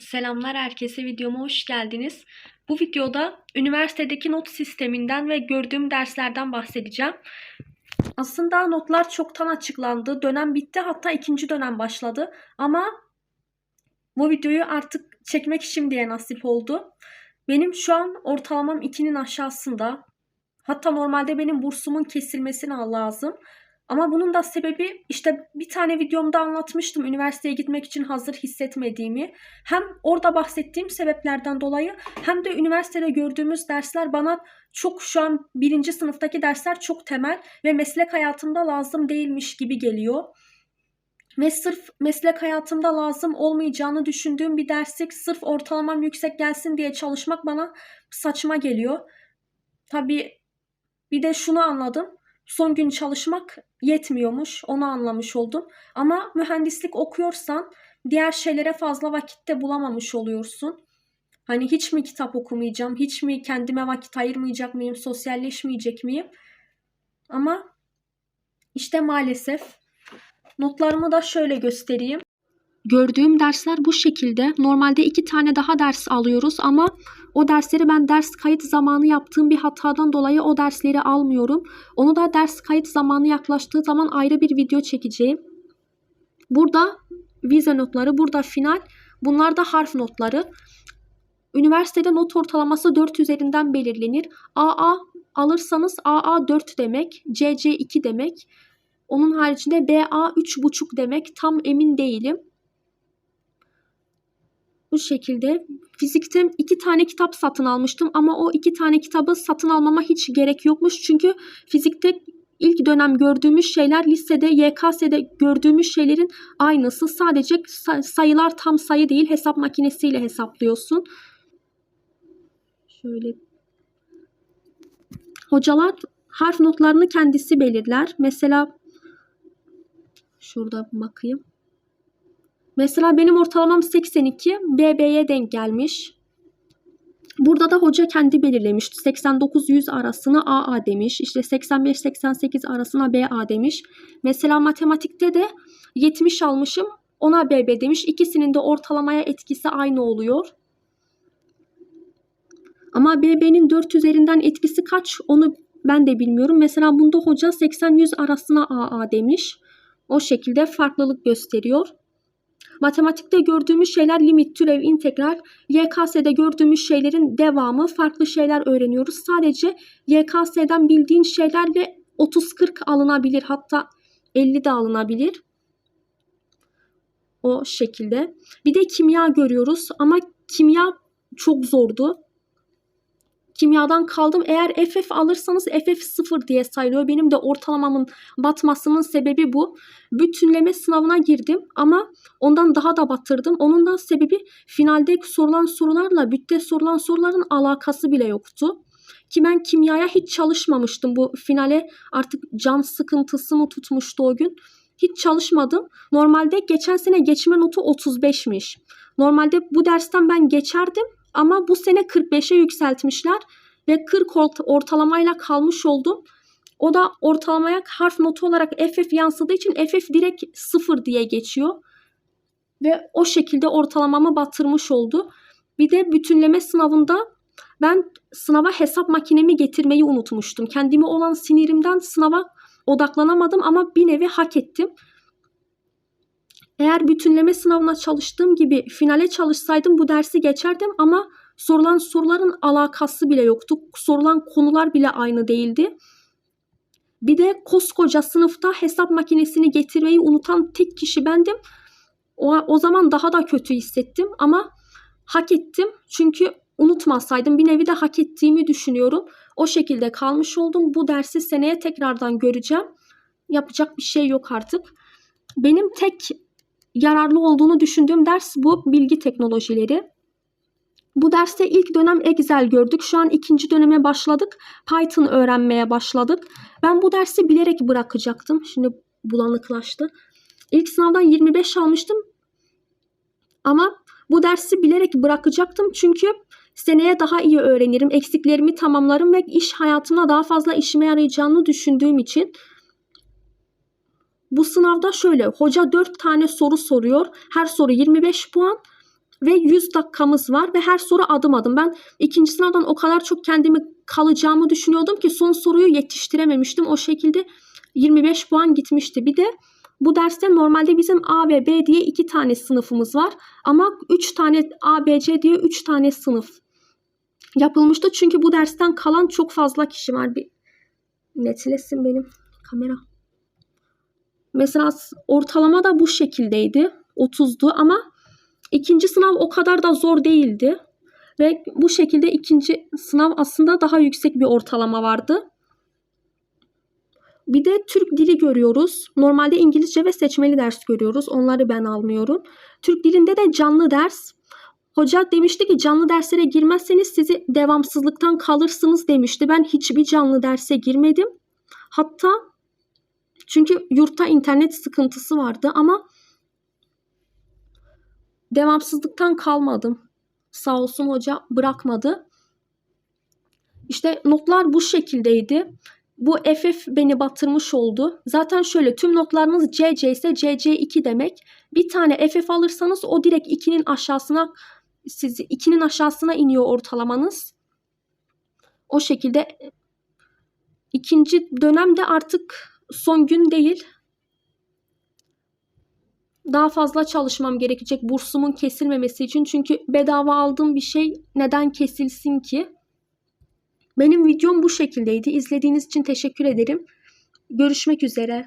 Selamlar herkese videoma hoş geldiniz. Bu videoda üniversitedeki not sisteminden ve gördüğüm derslerden bahsedeceğim. Aslında notlar çoktan açıklandı. Dönem bitti hatta ikinci dönem başladı. Ama bu videoyu artık çekmek şimdiye nasip oldu. Benim şu an ortalamam 2'nin aşağısında. Hatta normalde benim bursumun kesilmesine lazım. Ama bunun da sebebi işte bir tane videomda anlatmıştım üniversiteye gitmek için hazır hissetmediğimi. Hem orada bahsettiğim sebeplerden dolayı hem de üniversitede gördüğümüz dersler bana çok şu an birinci sınıftaki dersler çok temel ve meslek hayatımda lazım değilmiş gibi geliyor. Ve sırf meslek hayatımda lazım olmayacağını düşündüğüm bir dersi sırf ortalamam yüksek gelsin diye çalışmak bana saçma geliyor. Tabii bir de şunu anladım son gün çalışmak yetmiyormuş. Onu anlamış oldum. Ama mühendislik okuyorsan diğer şeylere fazla vakitte bulamamış oluyorsun. Hani hiç mi kitap okumayacağım? Hiç mi kendime vakit ayırmayacak mıyım? Sosyalleşmeyecek miyim? Ama işte maalesef notlarımı da şöyle göstereyim. Gördüğüm dersler bu şekilde. Normalde iki tane daha ders alıyoruz ama o dersleri ben ders kayıt zamanı yaptığım bir hatadan dolayı o dersleri almıyorum. Onu da ders kayıt zamanı yaklaştığı zaman ayrı bir video çekeceğim. Burada vize notları, burada final. Bunlar da harf notları. Üniversitede not ortalaması 4 üzerinden belirlenir. AA alırsanız AA 4 demek, CC 2 demek. Onun haricinde BA 3,5 demek. Tam emin değilim. Bu şekilde fizikte iki tane kitap satın almıştım ama o iki tane kitabı satın almama hiç gerek yokmuş. Çünkü fizikte ilk dönem gördüğümüz şeyler lisede, YKS'de gördüğümüz şeylerin aynısı. Sadece sayılar tam sayı değil hesap makinesiyle hesaplıyorsun. Şöyle Hocalar harf notlarını kendisi belirler. Mesela şurada bakayım. Mesela benim ortalamam 82, BB'ye denk gelmiş. Burada da hoca kendi belirlemiş. 89-100 arasına AA demiş. İşte 85-88 arasına BA demiş. Mesela matematikte de 70 almışım. Ona BB demiş. İkisinin de ortalamaya etkisi aynı oluyor. Ama BB'nin 4 üzerinden etkisi kaç onu ben de bilmiyorum. Mesela bunda hoca 80-100 arasına AA demiş. O şekilde farklılık gösteriyor. Matematikte gördüğümüz şeyler limit, türev, integral. YKS'de gördüğümüz şeylerin devamı. Farklı şeyler öğreniyoruz. Sadece YKS'den bildiğin şeylerle 30-40 alınabilir. Hatta 50 de alınabilir. O şekilde. Bir de kimya görüyoruz ama kimya çok zordu. Kimyadan kaldım. Eğer FF alırsanız FF 0 diye sayılıyor. Benim de ortalamamın batmasının sebebi bu. Bütünleme sınavına girdim ama ondan daha da batırdım. Onun da sebebi finalde sorulan sorularla bütte sorulan soruların alakası bile yoktu. Ki ben kimyaya hiç çalışmamıştım. Bu finale artık can sıkıntısı mı tutmuştu o gün. Hiç çalışmadım. Normalde geçen sene geçme notu 35'miş. Normalde bu dersten ben geçerdim ama bu sene 45'e yükseltmişler ve 40 ortalamayla kalmış oldum. O da ortalamaya harf notu olarak FF yansıdığı için FF direkt 0 diye geçiyor. Ve o şekilde ortalamamı batırmış oldu. Bir de bütünleme sınavında ben sınava hesap makinemi getirmeyi unutmuştum. Kendime olan sinirimden sınava odaklanamadım ama bir nevi hak ettim. Eğer bütünleme sınavına çalıştığım gibi finale çalışsaydım bu dersi geçerdim ama sorulan soruların alakası bile yoktu. Sorulan konular bile aynı değildi. Bir de koskoca sınıfta hesap makinesini getirmeyi unutan tek kişi bendim. O, o zaman daha da kötü hissettim ama hak ettim. Çünkü unutmasaydım bir nevi de hak ettiğimi düşünüyorum. O şekilde kalmış oldum. Bu dersi seneye tekrardan göreceğim. Yapacak bir şey yok artık. Benim tek yararlı olduğunu düşündüğüm ders bu bilgi teknolojileri. Bu derste ilk dönem Excel gördük. Şu an ikinci döneme başladık. Python öğrenmeye başladık. Ben bu dersi bilerek bırakacaktım. Şimdi bulanıklaştı. İlk sınavdan 25 almıştım. Ama bu dersi bilerek bırakacaktım. Çünkü seneye daha iyi öğrenirim. Eksiklerimi tamamlarım ve iş hayatımda daha fazla işime yarayacağını düşündüğüm için bu sınavda şöyle hoca 4 tane soru soruyor. Her soru 25 puan. ve 100 dakikamız var ve her soru adım adım. Ben ikinci sınavdan o kadar çok kendimi kalacağımı düşünüyordum ki son soruyu yetiştirememiştim. O şekilde 25 puan gitmişti. Bir de bu derste normalde bizim A ve B diye iki tane sınıfımız var. Ama 3 tane A, B, C diye 3 tane sınıf yapılmıştı. Çünkü bu dersten kalan çok fazla kişi var. Bir netlesin benim kamera. Mesela ortalama da bu şekildeydi. 30'du ama ikinci sınav o kadar da zor değildi. Ve bu şekilde ikinci sınav aslında daha yüksek bir ortalama vardı. Bir de Türk dili görüyoruz. Normalde İngilizce ve seçmeli ders görüyoruz. Onları ben almıyorum. Türk dilinde de canlı ders. Hoca demişti ki canlı derslere girmezseniz sizi devamsızlıktan kalırsınız demişti. Ben hiçbir canlı derse girmedim. Hatta çünkü yurtta internet sıkıntısı vardı ama devamsızlıktan kalmadım. Sağ olsun hoca bırakmadı. İşte notlar bu şekildeydi. Bu FF beni batırmış oldu. Zaten şöyle tüm notlarınız CC ise CC2 demek. Bir tane FF alırsanız o direkt 2'nin aşağısına siz 2'nin aşağısına iniyor ortalamanız. O şekilde ikinci dönemde artık son gün değil. Daha fazla çalışmam gerekecek bursumun kesilmemesi için. Çünkü bedava aldığım bir şey neden kesilsin ki? Benim videom bu şekildeydi. İzlediğiniz için teşekkür ederim. Görüşmek üzere.